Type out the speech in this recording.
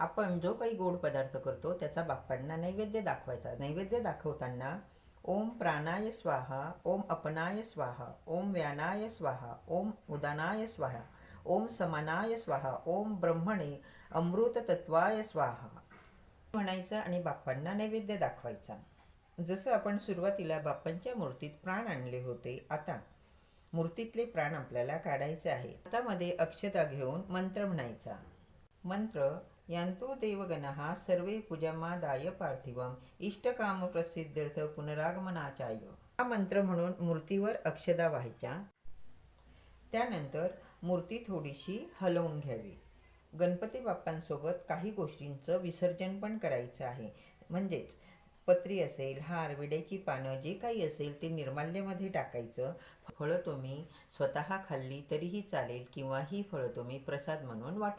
आपण जो काही गोड पदार्थ करतो त्याचा बाप्पांना नैवेद्य दाखवायचा. नैवेद्य दाखवताना ओम प्राणाय स्वाहा ओम अपनाय स्वाहा ओम व्यानाय स्वाहा ओम उदानाय स्वाहा ओम समानाय स्वाहा ओम ब्रह्मणे अमृत तत्वाय स्वाहा म्हणायचं आणि बाप्पांना नैवेद्य दाखवायचा. जसं आपण सुरुवातीला बाप्पांच्या मूर्तीत प्राण आणले होते आता मूर्तीतले प्राण आपल्याला काढायचे आहे हातामध्ये अक्षता घेऊन मंत्र म्हणायचा. मंत्र यांतो देवगणः सर्वे पूजमादाय पार्थिवम। इष्टकाम प्रसिद्ध्यर्थ पुनरागमनाचाय। हा मंत्र म्हणून मूर्तीवर अक्षदा व्हायच्या त्यानंतर मूर्ती थोडीशी हलवून घ्यावी। गणपती बाप्पांसोबत काही गोष्टींचं विसर्जन पण करायचं आहे। म्हणजेच पत्री असेल हार विड्याची पानं जे काही असेल ते निर्माल्यमध्ये टाकायचं। फळं तुम्ही स्वतः खाल्ली तरीही चालेल किंवा ही फळं तुम्ही प्रसाद म्हणून वाटू